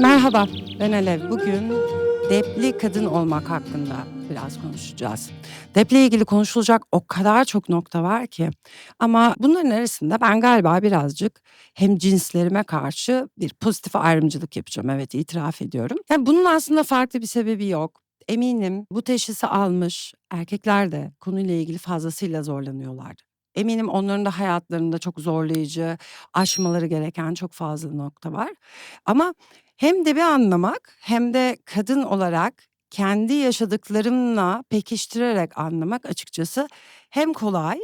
Merhaba, ben Alev. Bugün depli kadın olmak hakkında biraz konuşacağız. Deple ilgili konuşulacak o kadar çok nokta var ki. Ama bunların arasında ben galiba birazcık hem cinslerime karşı bir pozitif ayrımcılık yapacağım. Evet, itiraf ediyorum. Yani bunun aslında farklı bir sebebi yok. Eminim bu teşhisi almış erkekler de konuyla ilgili fazlasıyla zorlanıyorlardı. Eminim onların da hayatlarında çok zorlayıcı, aşmaları gereken çok fazla nokta var. Ama hem de bir anlamak hem de kadın olarak kendi yaşadıklarımla pekiştirerek anlamak açıkçası hem kolay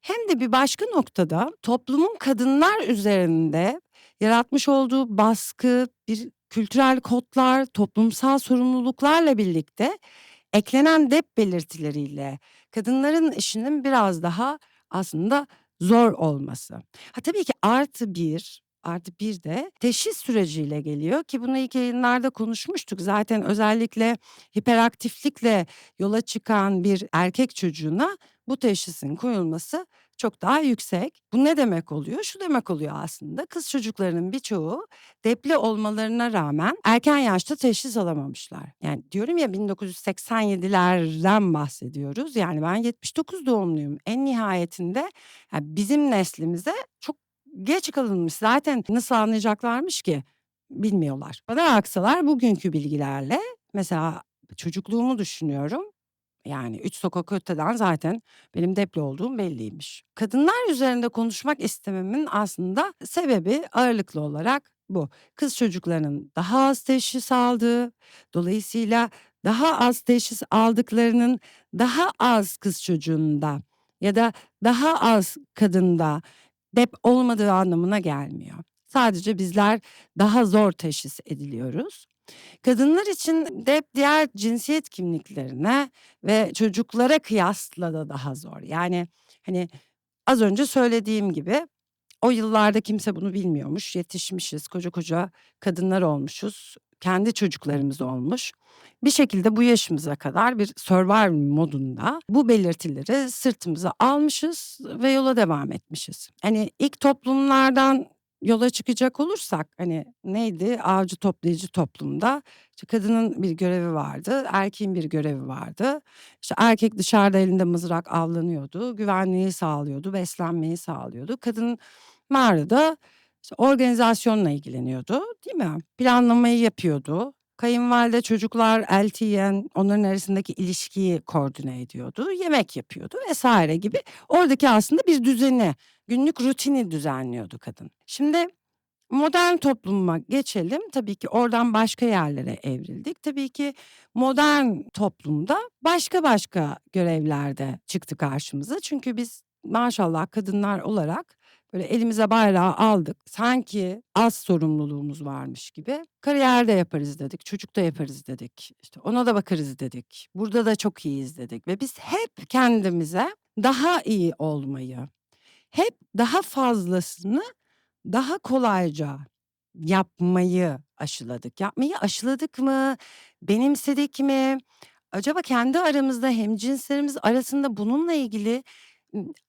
hem de bir başka noktada toplumun kadınlar üzerinde yaratmış olduğu baskı, bir kültürel kodlar, toplumsal sorumluluklarla birlikte eklenen dep belirtileriyle kadınların işinin biraz daha aslında zor olması. Ha tabii ki artı bir, artı bir de teşhis süreciyle geliyor ki bunu ilk yayınlarda konuşmuştuk. Zaten özellikle hiperaktiflikle yola çıkan bir erkek çocuğuna bu teşhisin koyulması çok daha yüksek. Bu ne demek oluyor? Şu demek oluyor aslında. Kız çocuklarının birçoğu depli olmalarına rağmen erken yaşta teşhis alamamışlar. Yani diyorum ya 1987'lerden bahsediyoruz. Yani ben 79 doğumluyum. En nihayetinde yani bizim neslimize çok geç kalınmış. Zaten nasıl anlayacaklarmış ki? Bilmiyorlar. Bana aksalar bugünkü bilgilerle mesela çocukluğumu düşünüyorum. Yani üç sokak öteden zaten benim depli olduğum belliymiş. Kadınlar üzerinde konuşmak istememin aslında sebebi ağırlıklı olarak bu. Kız çocuklarının daha az teşhis aldığı, dolayısıyla daha az teşhis aldıklarının daha az kız çocuğunda ya da daha az kadında dep olmadığı anlamına gelmiyor. Sadece bizler daha zor teşhis ediliyoruz. Kadınlar için dep diğer cinsiyet kimliklerine ve çocuklara kıyasla da daha zor. Yani hani az önce söylediğim gibi o yıllarda kimse bunu bilmiyormuş. Yetişmişiz, koca koca kadınlar olmuşuz. Kendi çocuklarımız olmuş. Bir şekilde bu yaşımıza kadar bir survival modunda bu belirtileri sırtımıza almışız ve yola devam etmişiz. Hani ilk toplumlardan yola çıkacak olursak hani neydi? Avcı toplayıcı toplumda işte kadının bir görevi vardı, erkeğin bir görevi vardı. İşte erkek dışarıda elinde mızrak avlanıyordu, güvenliği sağlıyordu, beslenmeyi sağlıyordu. Kadın mağarada işte organizasyonla ilgileniyordu, değil mi? Planlamayı yapıyordu. Kayınvalide çocuklar eltiyen onların arasındaki ilişkiyi koordine ediyordu. Yemek yapıyordu vesaire gibi. Oradaki aslında bir düzeni, günlük rutini düzenliyordu kadın. Şimdi modern topluma geçelim. Tabii ki oradan başka yerlere evrildik. Tabii ki modern toplumda başka başka görevlerde çıktı karşımıza. Çünkü biz maşallah kadınlar olarak böyle elimize bayrağı aldık. Sanki az sorumluluğumuz varmış gibi. Kariyer de yaparız dedik, çocuk da yaparız dedik. İşte ona da bakarız dedik. Burada da çok iyiyiz dedik ve biz hep kendimize daha iyi olmayı, hep daha fazlasını daha kolayca yapmayı aşıladık. Yapmayı aşıladık mı? Benimsedik mi? Acaba kendi aramızda hemcinslerimiz arasında bununla ilgili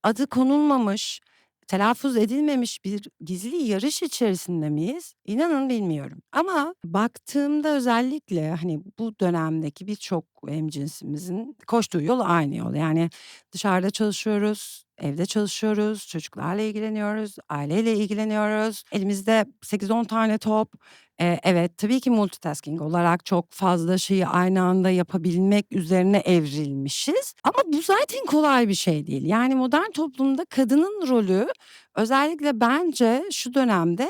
adı konulmamış, telaffuz edilmemiş bir gizli yarış içerisinde miyiz? İnanın bilmiyorum. Ama baktığımda özellikle hani bu dönemdeki birçok hemcinsimizin koştuğu yol aynı yol. Yani dışarıda çalışıyoruz, evde çalışıyoruz, çocuklarla ilgileniyoruz, aileyle ilgileniyoruz. Elimizde 8-10 tane top. Ee, evet tabii ki multitasking olarak çok fazla şeyi aynı anda yapabilmek üzerine evrilmişiz. Ama bu zaten kolay bir şey değil. Yani modern toplumda kadının rolü özellikle bence şu dönemde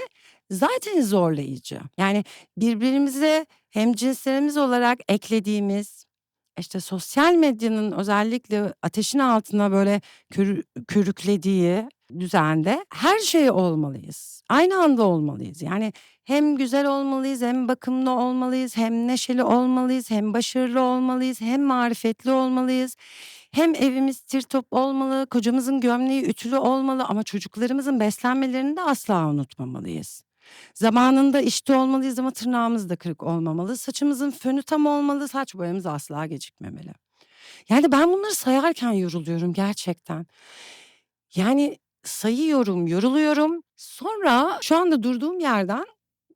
zaten zorlayıcı. Yani birbirimize hemcinslerimiz olarak eklediğimiz işte sosyal medyanın özellikle ateşin altına böyle körü körüklediği düzende her şey olmalıyız. Aynı anda olmalıyız. Yani hem güzel olmalıyız, hem bakımlı olmalıyız, hem neşeli olmalıyız, hem başarılı olmalıyız, hem marifetli olmalıyız. Hem evimiz tirtop olmalı, kocamızın gömleği ütülü olmalı ama çocuklarımızın beslenmelerini de asla unutmamalıyız. Zamanında işte olmalıyız ama tırnağımız da kırık olmamalı. Saçımızın fönü tam olmalı, saç boyamız asla gecikmemeli. Yani ben bunları sayarken yoruluyorum gerçekten. Yani sayıyorum, yoruluyorum. Sonra şu anda durduğum yerden,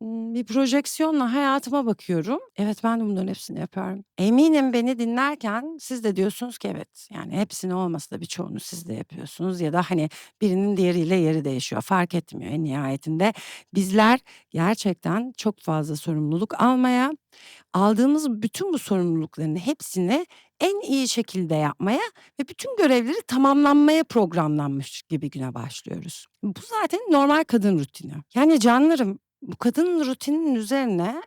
bir projeksiyonla hayatıma bakıyorum. Evet, ben de bunların hepsini yapıyorum. Eminim beni dinlerken siz de diyorsunuz ki evet, yani hepsini olmasa da birçoğunu siz de yapıyorsunuz ya da, hani, birinin diğeriyle yeri değişiyor, fark etmiyor en nihayetinde. Bizler gerçekten çok fazla sorumluluk almaya, aldığımız bütün bu sorumlulukların hepsini en iyi şekilde yapmaya ve bütün görevleri tamamlanmaya programlanmış gibi güne başlıyoruz. Bu zaten normal kadın rutini. Yani canlarım, bu kadın rutininin üzerine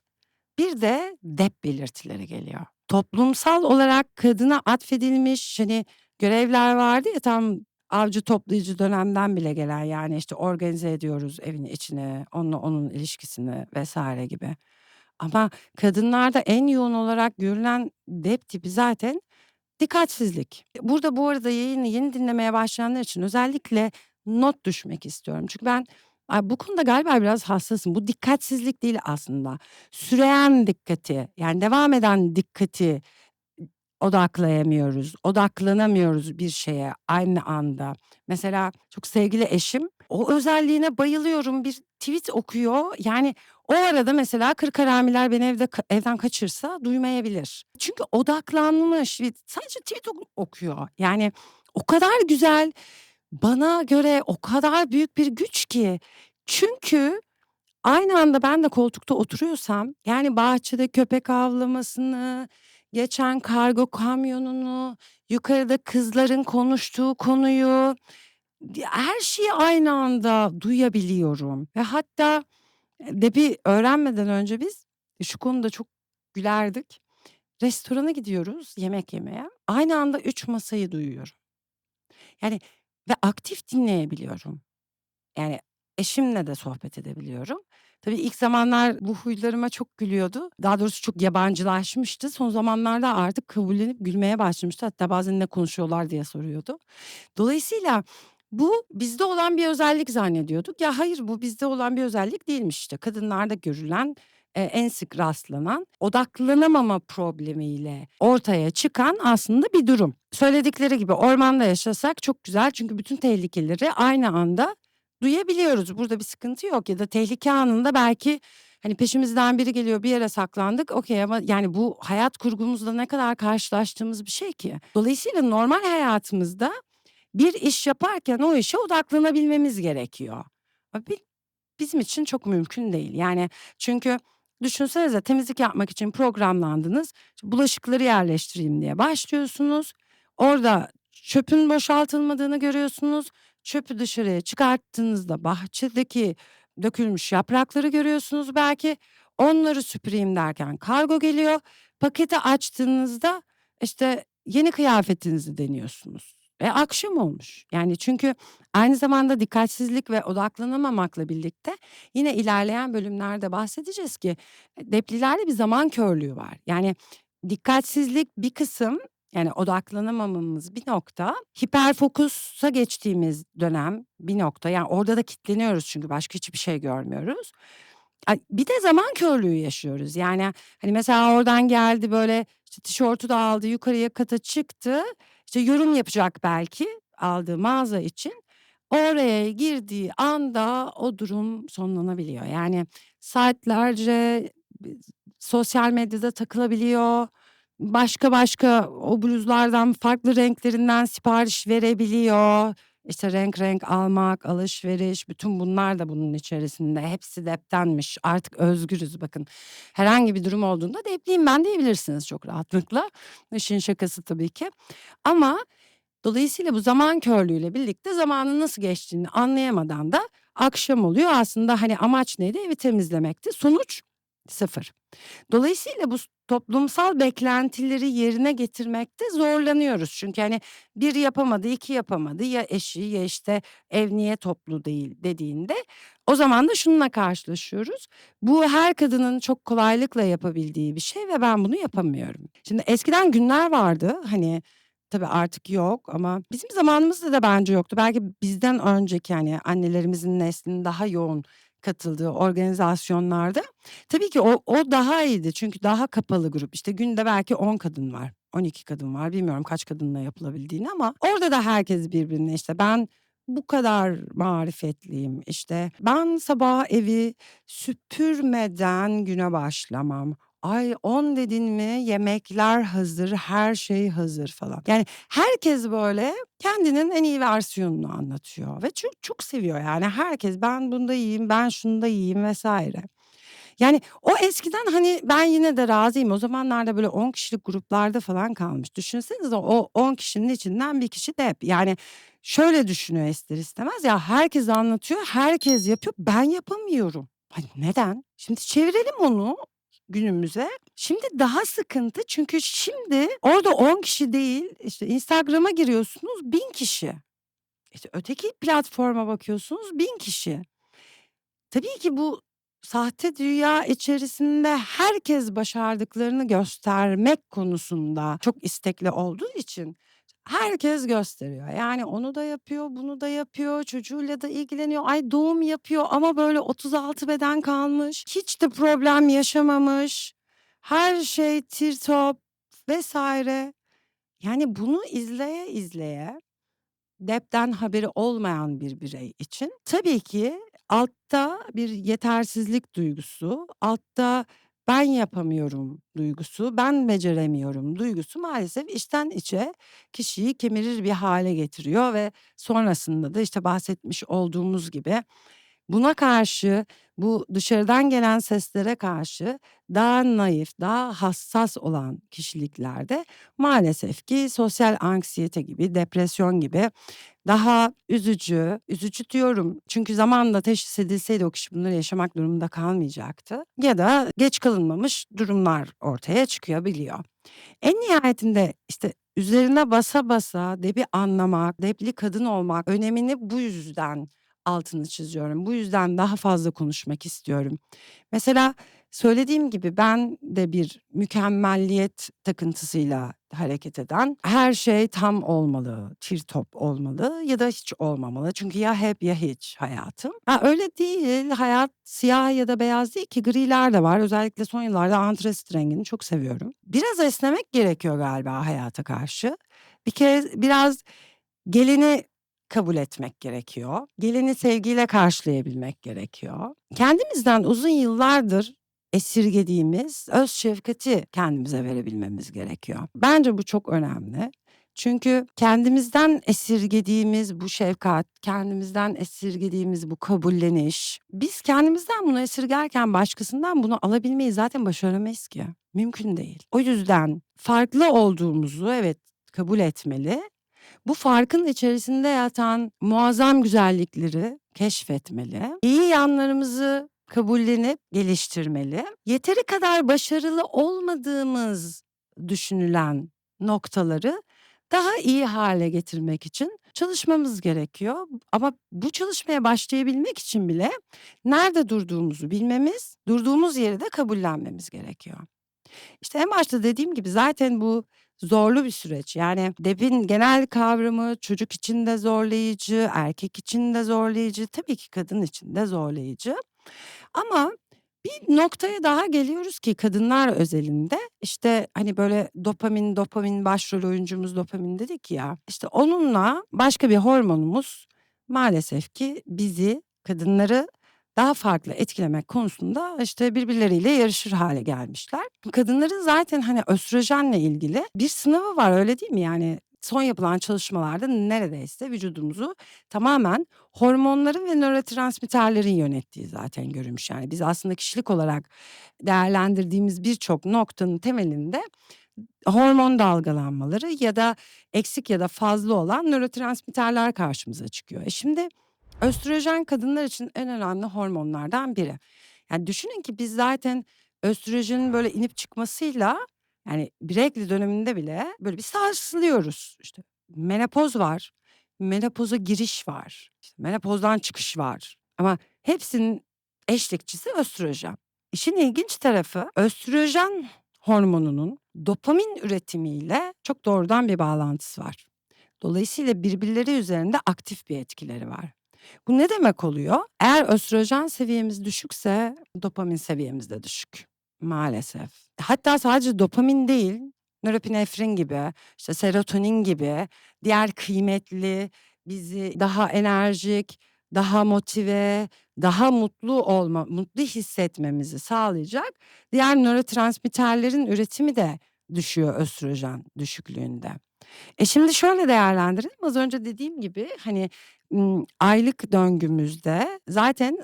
bir de dep belirtileri geliyor. Toplumsal olarak kadına atfedilmiş, hani, görevler vardı ya tam avcı toplayıcı dönemden bile gelen, yani, işte, organize ediyoruz evin içini, onunla onun ilişkisini vs. gibi. Ama kadınlarda en yoğun olarak görülen dep tipi zaten dikkatsizlik. Burada bu arada yayını yeni dinlemeye başlayanlar için özellikle not düşmek istiyorum. Çünkü ben, aaa, bu konuda galiba biraz hassasım. Bu dikkatsizlik değil aslında. Süreyen dikkati, yani devam eden dikkati odaklayamıyoruz, odaklanamıyoruz bir şeye aynı anda. Mesela çok sevgili eşim, o özelliğine bayılıyorum. Bir tweet okuyor, yani o arada mesela haramiler beni evde evden kaçırsa duymayabilir. Çünkü odaklanmış sadece tweet oku okuyor. Yani o kadar güzel, bana göre o kadar büyük bir güç ki. Çünkü aynı anda ben de koltukta oturuyorsam, yani bahçede köpek havlamasını, geçen kargo kamyonunu, yukarıda kızların konuştuğu konuyu, her şeyi aynı anda duyabiliyorum ve hatta, eee, dep'i öğrenmeden önce biz şu konuda çok gülerdik. Restorana gidiyoruz yemek yemeye. Aynı anda 3 masayı duyuyorum. Yani ve aktif dinleyebiliyorum. Yani eşimle de sohbet edebiliyorum. Tabii ilk zamanlar bu huylarıma çok gülüyordu. Daha doğrusu çok yabancılaşmıştı. Son zamanlarda artık kabullenip gülmeye başlamıştı. Hatta bazen ne konuşuyorlar diye soruyordu. Dolayısıyla bu bizde olan bir özellik zannediyorduk. Ya hayır, bu bizde olan bir özellik değilmiş işte. Kadınlarda görülen, eee, en sık rastlanan, odaklanamama problemiyle ortaya çıkan aslında bir durum. Söyledikleri gibi ormanda yaşasak çok güzel çünkü bütün tehlikeleri aynı anda duyabiliyoruz. Burada bir sıkıntı yok ya da tehlike anında belki, hani, peşimizden biri geliyor, bir yere saklandık, okay ama yani bu hayat kurgumuzda ne kadar karşılaştığımız bir şey ki. Dolayısıyla normal hayatımızda bir iş yaparken o işe odaklanabilmemiz gerekiyor. Bizim için çok mümkün değil. Yani çünkü düşünsenize temizlik yapmak için programlandınız. Bulaşıkları yerleştireyim diye başlıyorsunuz. Orada çöpün boşaltılmadığını görüyorsunuz. Çöpü dışarıya çıkarttığınızda bahçedeki dökülmüş yaprakları görüyorsunuz belki. Onları süpüreyim derken kargo geliyor. Paketi açtığınızda, işte, yeni kıyafetinizi deniyorsunuz ve akşam olmuş. Yani çünkü aynı zamanda dikkatsizlik ve odaklanamamakla birlikte yine ilerleyen bölümlerde bahsedeceğiz ki, eee, deplilerde bir zaman körlüğü var. Yani dikkatsizlik bir kısım, yani odaklanamamamız bir nokta, hiperfokusa geçtiğimiz dönem bir nokta. Yani orada da kilitleniyoruz çünkü başka hiçbir şey görmüyoruz. Bir de zaman körlüğü yaşıyoruz. Yani, hani, mesela oradan geldi, böyle, işte, tişörtü de aldı, yukarıya kata çıktı. İşte, yorum yapacak belki aldığı mağaza için. Oraya girdiği anda o durum sonlanabiliyor. Yani saatlerce sosyal medyada takılabiliyor. Başka başka o bluzlardan farklı renklerinden sipariş verebiliyor. İşte, renk renk almak, alışveriş, bütün bunlar da bunun içerisinde. Hepsi dep'tenmiş. Artık özgürüz bakın. Herhangi bir durum olduğunda depliyim ben diyebilirsiniz çok rahatlıkla. İşin şakası tabii ki. Ama dolayısıyla bu zaman körlüğüyle birlikte zamanın nasıl geçtiğini anlayamadan da akşam oluyor. Aslında, hani, amaç neydi? Evi temizlemekti. Sonuç sıfır. Dolayısıyla bu toplumsal beklentileri yerine getirmekte zorlanıyoruz. Çünkü, hani, 1 yapamadı, 2 yapamadı, ya eşi ya, işte, ev niye toplu değil dediğinde o zaman da şununla karşılaşıyoruz. Bu her kadının çok kolaylıkla yapabildiği bir şey ve ben bunu yapamıyorum. Şimdi eskiden günler vardı, hani, tabii artık yok ama bizim zamanımızda da bence yoktu. Belki bizden önceki, hani, annelerimizin neslinin daha yoğun katıldığı organizasyonlarda tabii ki o o daha iyiydi. Çünkü daha kapalı grup. İşte, günde belki 10 kadın var, 12 kadın var. Bilmiyorum kaç kadınla yapılabildiğini ama orada da herkes birbirine, işte, ben bu kadar marifetliyim. İşte ben sabah evi süpürmeden güne başlamam. Ay 10 dedin mi yemekler hazır, her şey hazır falan. Yani herkes böyle kendinin en iyi versiyonunu anlatıyor ve çok çok seviyor yani herkes ben bunda iyiyim, ben şunda iyiyim vesaire. Yani o eskiden hani ben yine de razıyım. O zamanlarda böyle 10 kişilik gruplarda falan kalmış. Düşünsenize o 10 kişinin içinden bir kişi de hep yani şöyle düşünüyor ister istemez ya herkes anlatıyor, herkes yapıyor. Ben yapamıyorum. Hani neden? Şimdi çevirelim onu günümüze. Şimdi daha sıkıntı çünkü şimdi orada 10 kişi değil işte Instagram'a giriyorsunuz 1000 kişi. İşte öteki platforma bakıyorsunuz 1000 kişi. Tabii ki bu sahte dünya içerisinde herkes başardıklarını göstermek konusunda çok istekli olduğu için herkes gösteriyor. Yani onu da yapıyor, bunu da yapıyor, çocuğuyla da ilgileniyor. Ay doğum yapıyor ama böyle 36 beden kalmış. Hiç de problem yaşamamış. Her şey tir top vesaire. Yani bunu izleye izleye depten haberi olmayan bir birey için tabii ki altta bir yetersizlik duygusu, altta ben yapamıyorum duygusu, ben beceremiyorum duygusu maalesef içten içe kişiyi kemirir bir hale getiriyor ve sonrasında da işte bahsetmiş olduğumuz gibi buna karşı bu dışarıdan gelen seslere karşı daha naif, daha hassas olan kişiliklerde maalesef ki sosyal anksiyete gibi, depresyon gibi daha üzücü, üzücü diyorum çünkü zamanla teşhis edilseydi o kişi bunları yaşamak durumunda kalmayacaktı. Ya da geç kalınmamış durumlar ortaya çıkabiliyor. En nihayetinde işte üzerine basa basa debi anlamak, depli kadın olmak önemini bu yüzden altını çiziyorum. Bu yüzden daha fazla konuşmak istiyorum. Mesela söylediğim gibi ben de bir mükemmelliyet takıntısıyla hareket eden, her şey tam olmalı, tir top olmalı ya da hiç olmamalı. Çünkü ya hep ya hiç hayatım. Ha, öyle değil. Hayat siyah ya da beyaz değil ki griler de var. Özellikle son yıllarda antrasit rengini çok seviyorum. Biraz esnemek gerekiyor galiba hayata karşı. Bir kere biraz geleni kabul etmek gerekiyor. Geleni sevgiyle karşılayabilmek gerekiyor. Kendimizden uzun yıllardır esirgediğimiz öz şefkati kendimize verebilmemiz gerekiyor. Bence bu çok önemli. Çünkü kendimizden esirgediğimiz bu şefkat, kendimizden esirgediğimiz bu kabulleniş, biz kendimizden bunu esirgerken başkasından bunu alabilmeyi zaten başaramayız ki. Mümkün değil. O yüzden farklı olduğumuzu evet kabul etmeli bu farkın içerisinde yatan muazzam güzellikleri keşfetmeli. İyi yanlarımızı kabullenip geliştirmeli. Yeteri kadar başarılı olmadığımız düşünülen noktaları daha iyi hale getirmek için çalışmamız gerekiyor. Ama bu çalışmaya başlayabilmek için bile nerede durduğumuzu bilmemiz, durduğumuz yeri de kabullenmemiz gerekiyor. İşte en başta dediğim gibi zaten bu zorlu bir süreç. Yani DEP'in genel kavramı çocuk için de zorlayıcı, erkek için de zorlayıcı, tabii ki kadın için de zorlayıcı. Ama bir noktaya daha geliyoruz ki kadınlar özelinde işte hani böyle dopamin dopamin başrol oyuncumuz dopamin dedik ya işte onunla başka bir hormonumuz maalesef ki bizi kadınları daha farklı etkilemek konusunda işte birbirleriyle yarışır hale gelmişler. Kadınların zaten hani östrojenle ilgili bir sınavı var öyle değil mi? Yani son yapılan çalışmalarda neredeyse vücudumuzu tamamen hormonların ve nörotransmitterlerin yönettiği zaten görülmüş. Yani biz aslında kişilik olarak değerlendirdiğimiz birçok noktanın temelinde hormon dalgalanmaları ya da eksik ya da fazla olan nörotransmitterler karşımıza çıkıyor. E şimdi Östrojen kadınlar için en önemli hormonlardan biri. Yani düşünün ki biz zaten östrojenin böyle inip çıkmasıyla yani Birekli döneminde bile böyle bir sarsılıyoruz. İşte menopoz var, menopoza giriş var, işte menopozdan çıkış var. Ama hepsinin eşlikçisi östrojen. İşin ilginç tarafı östrojen hormonunun dopamin üretimiyle çok doğrudan bir bağlantısı var. Dolayısıyla birbirleri üzerinde aktif bir etkileri var. Bu ne demek oluyor? Eğer östrojen seviyemiz düşükse dopamin seviyemiz de düşük maalesef. Hatta sadece dopamin değil, nöropinefrin gibi, işte serotonin gibi diğer kıymetli bizi daha enerjik, daha motive, daha mutlu olma mutlu hissetmemizi sağlayacak diğer nörotransmitterlerin üretimi de düşüyor östrojen düşüklüğünde. E, şimdi şöyle değerlendirelim. Az önce dediğim gibi, hani, aylık döngümüzde zaten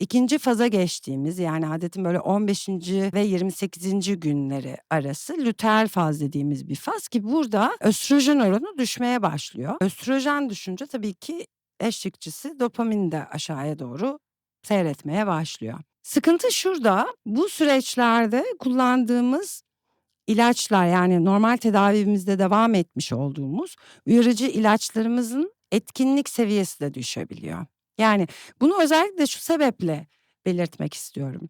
2. faza geçtiğimiz, yani adetin böyle 15. ve 28. günleri arası luteal faz dediğimiz bir faz ki burada östrojen oranı düşmeye başlıyor. Östrojen düşünce tabii ki eşlikçisi dopamin de aşağıya doğru seyretmeye başlıyor. Sıkıntı şurada, bu süreçlerde kullandığımız ilaçlar, yani normal tedavimizde devam etmiş olduğumuz uyarıcı ilaçlarımızın etkinlik seviyesi de düşebiliyor. Yani bunu özellikle şu sebeple belirtmek istiyorum.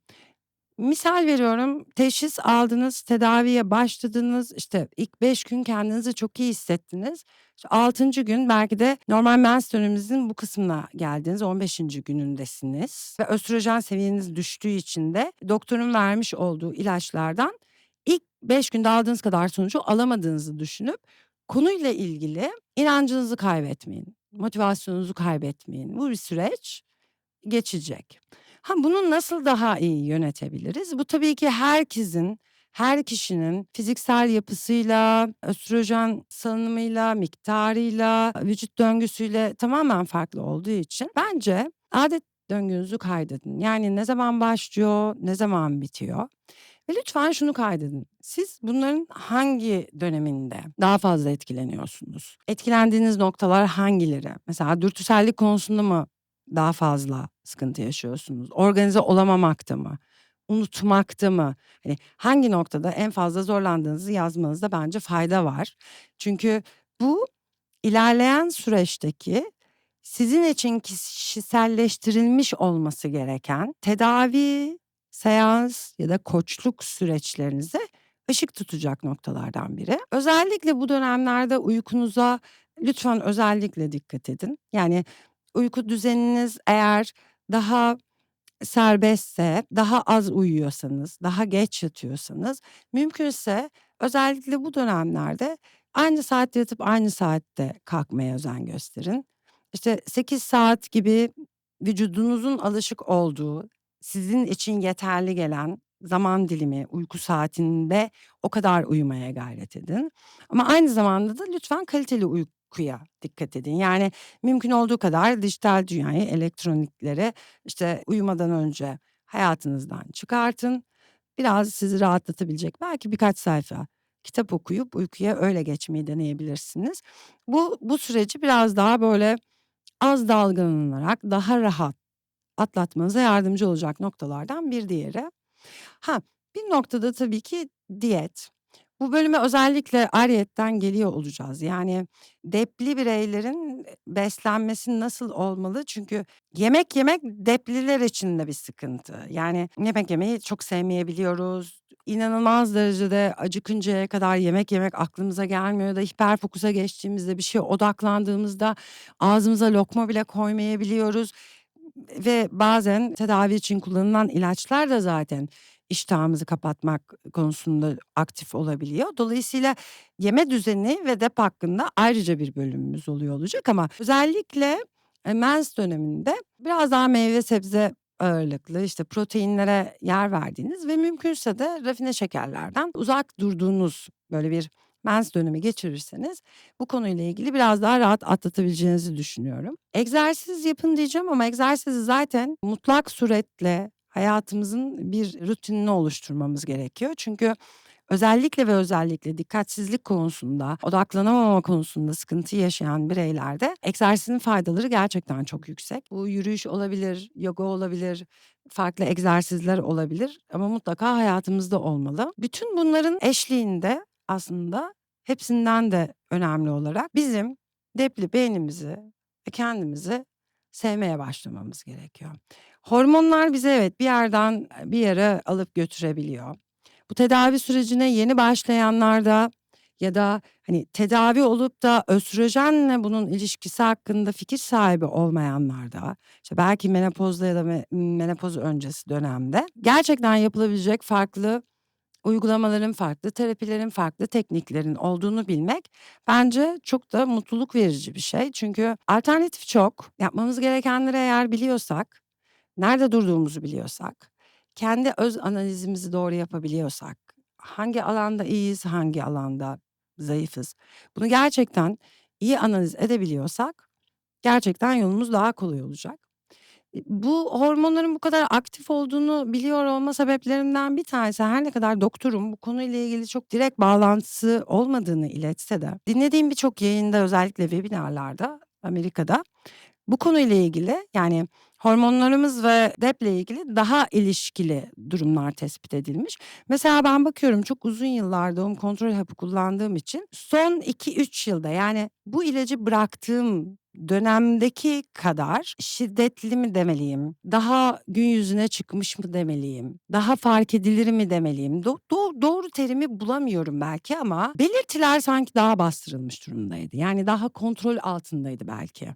Misal veriyorum, teşhis aldınız, tedaviye başladınız, işte ilk 5 gün kendinizi çok iyi hissettiniz. İşte 6. gün belki de normal mens döneminizin bu kısmına geldiniz, 15. günündesiniz ve östrojen seviyeniz düştüğü için de doktorun vermiş olduğu ilaçlardan ilk 5 günde aldığınız kadar sonucu alamadığınızı düşünüp konuyla ilgili inancınızı kaybetmeyin, motivasyonunuzu kaybetmeyin. Bu bir süreç, geçecek. Ha, bunu nasıl daha iyi yönetebiliriz? Bu tabii ki herkesin, her kişinin fiziksel yapısıyla, östrojen salınımıyla, miktarıyla, vücut döngüsüyle tamamen farklı olduğu için bence adet döngünüzü kaydedin. Yani ne zaman başlıyor, ne zaman bitiyor ve lütfen şunu kaydedin. Siz bunların hangi döneminde daha fazla etkileniyorsunuz? Etkilendiğiniz noktalar hangileri? Mesela dürtüsellik konusunda mı daha fazla sıkıntı yaşıyorsunuz? Organize olamamakta mı? Unutmakta mı? Hani hangi noktada en fazla zorlandığınızı yazmanızda bence fayda var. Çünkü bu ilerleyen süreçteki sizin için kişiselleştirilmiş olması gereken tedavi, seans ya da koçluk süreçlerinize ışık tutacak noktalardan biri. Özellikle bu dönemlerde uykunuza lütfen özellikle dikkat edin. Yani uyku düzeniniz eğer daha serbestse, daha az uyuyorsanız, daha geç yatıyorsanız mümkünse özellikle bu dönemlerde aynı saatte yatıp aynı saatte kalkmaya özen gösterin. İşte 8 saat gibi vücudunuzun alışık olduğu, sizin için yeterli gelen zaman dilimi, uyku saatinde o kadar uyumaya gayret edin. Ama aynı zamanda da lütfen kaliteli uykuya dikkat edin. Yani mümkün olduğu kadar dijital dünyayı, elektroniklere işte uyumadan önce hayatınızdan çıkartın. Biraz sizi rahatlatabilecek belki birkaç sayfa kitap okuyup uykuya öyle geçmeyi deneyebilirsiniz. Bu bu süreci biraz daha böyle az dalgalanarak daha rahat atlatmanıza yardımcı olacak noktalardan bir diğeri. Ha, bir noktada tabii ki diyet. Bu bölüme özellikle ayrıyetten geliyor olacağız. Yani depli bireylerin beslenmesi nasıl olmalı? Çünkü yemek yemek depliler için de bir sıkıntı. Yani yemek yemeyi çok sevmeyebiliyoruz. İnanılmaz derecede acıkıncaya kadar yemek yemek aklımıza gelmiyor da hiperfokusa geçtiğimizde bir şeye odaklandığımızda ağzımıza lokma bile koymayabiliyoruz. Ve bazen tedavi için kullanılan ilaçlar da zaten iştahımızı kapatmak konusunda aktif olabiliyor. Dolayısıyla yeme düzeni ve dep hakkında ayrıca bir bölümümüz oluyor olacak ama özellikle e, mens döneminde biraz daha meyve sebze ağırlıklı işte proteinlere yer verdiğiniz ve mümkünse de rafine şekerlerden uzak durduğunuz böyle bir mens dönemi geçirirseniz bu konuyla ilgili biraz daha rahat atlatabileceğinizi düşünüyorum. Egzersiz yapın diyeceğim ama egzersizi zaten mutlak suretle hayatımızın bir rutinini oluşturmamız gerekiyor. Çünkü özellikle ve özellikle dikkatsizlik konusunda, odaklanamama konusunda sıkıntı yaşayan bireylerde egzersizin faydaları gerçekten çok yüksek. Bu yürüyüş olabilir, yoga olabilir, farklı egzersizler olabilir ama mutlaka hayatımızda olmalı. Bütün bunların eşliğinde aslında hepsinden de önemli olarak bizim depli beynimizi ve kendimizi sevmeye başlamamız gerekiyor. Hormonlar bizi evet bir yerden bir yere alıp götürebiliyor. Bu tedavi sürecine yeni başlayanlarda ya da hani tedavi olup da östrojenle bunun ilişkisi hakkında fikir sahibi olmayanlarda, işte belki menopozda ya da me- menopoz öncesi dönemde gerçekten yapılabilecek farklı uygulamaların farklı, terapilerin farklı, tekniklerin olduğunu bilmek bence çok da mutluluk verici bir şey. Çünkü alternatif çok. Yapmamız gerekenleri eğer biliyorsak, nerede durduğumuzu biliyorsak, kendi öz analizimizi doğru yapabiliyorsak, hangi alanda iyiyiz, hangi alanda zayıfız, bunu gerçekten iyi analiz edebiliyorsak gerçekten yolumuz daha kolay olacak. Bu hormonların bu kadar aktif olduğunu biliyor olma sebeplerimden bir tanesi her ne kadar doktorum bu konuyla ilgili çok direkt bağlantısı olmadığını iletse de dinlediğim birçok yayında özellikle webinarlarda Amerika'da bu konuyla ilgili yani hormonlarımız ve DEP'le ilgili daha ilişkili durumlar tespit edilmiş. Mesela ben bakıyorum çok uzun yıllar doğum kontrol hapı kullandığım için son 2-3 yılda yani bu ilacı bıraktığım dönemdeki kadar şiddetli mi demeliyim? Daha gün yüzüne çıkmış mı demeliyim? Daha fark edilir mi demeliyim? Do- do- doğru terimi bulamıyorum belki ama belirtiler sanki daha bastırılmış durumdaydı. Yani daha kontrol altındaydı belki.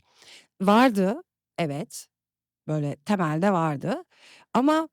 Vardı, evet. Böyle temelde vardı ama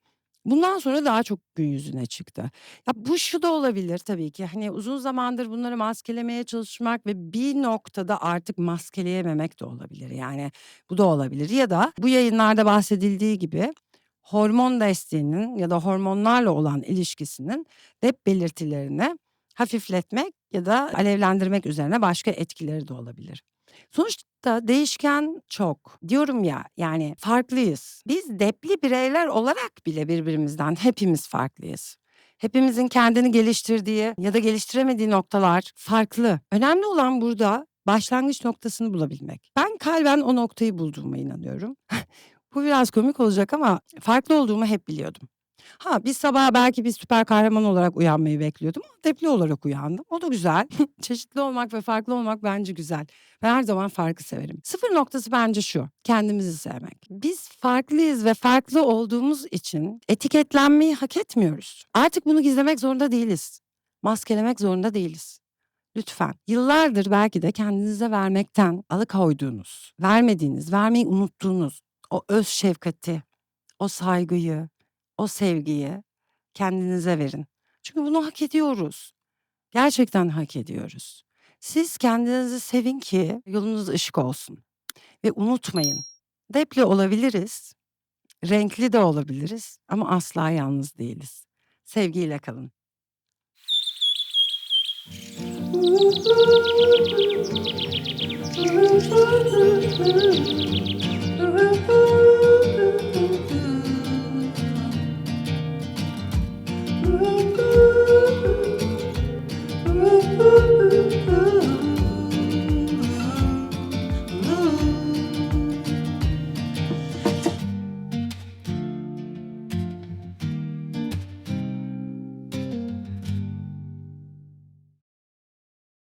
bundan sonra daha çok gün yüzüne çıktı. Ya, bu şu da olabilir tabii ki, hani, uzun zamandır bunları maskelemeye çalışmak ve bir noktada artık maskeleyememek de olabilir. Yani, bu da olabilir ya da bu yayınlarda bahsedildiği gibi hormon desteğinin ya da hormonlarla olan ilişkisinin DEP belirtilerini hafifletmek ya da alevlendirmek üzerine başka etkileri de olabilir. Sonuçta değişken çok. Diyorum ya, yani farklıyız. Biz depli bireyler olarak bile birbirimizden hepimiz farklıyız. Hepimizin kendini geliştirdiği ya da geliştiremediği noktalar farklı. Önemli olan burada başlangıç noktasını bulabilmek. Ben kalben o noktayı bulduğuma inanıyorum. Bu biraz komik olacak ama farklı olduğumu hep biliyordum. Ha, bir sabah belki bir süper kahraman olarak uyanmayı bekliyordum depli olarak uyandım. O da güzel. Çeşitli olmak ve farklı olmak bence güzel. Ben her zaman farkı severim. Sıfır noktası bence şu, kendimizi sevmek. Biz farklıyız ve farklı olduğumuz için etiketlenmeyi hak etmiyoruz. Artık bunu gizlemek zorunda değiliz. Maskelemek zorunda değiliz. Lütfen. Yıllardır belki de kendinize vermekten alıkoyduğunuz, vermediğiniz, vermeyi unuttuğunuz o öz şefkati, o saygıyı, o sevgiyi kendinize verin. Çünkü bunu hak ediyoruz. Gerçekten hak ediyoruz. Siz kendinizi sevin ki yolunuz ışık olsun. Ve unutmayın, depli olabiliriz, renkli de olabiliriz ama asla yalnız değiliz. Sevgiyle kalın.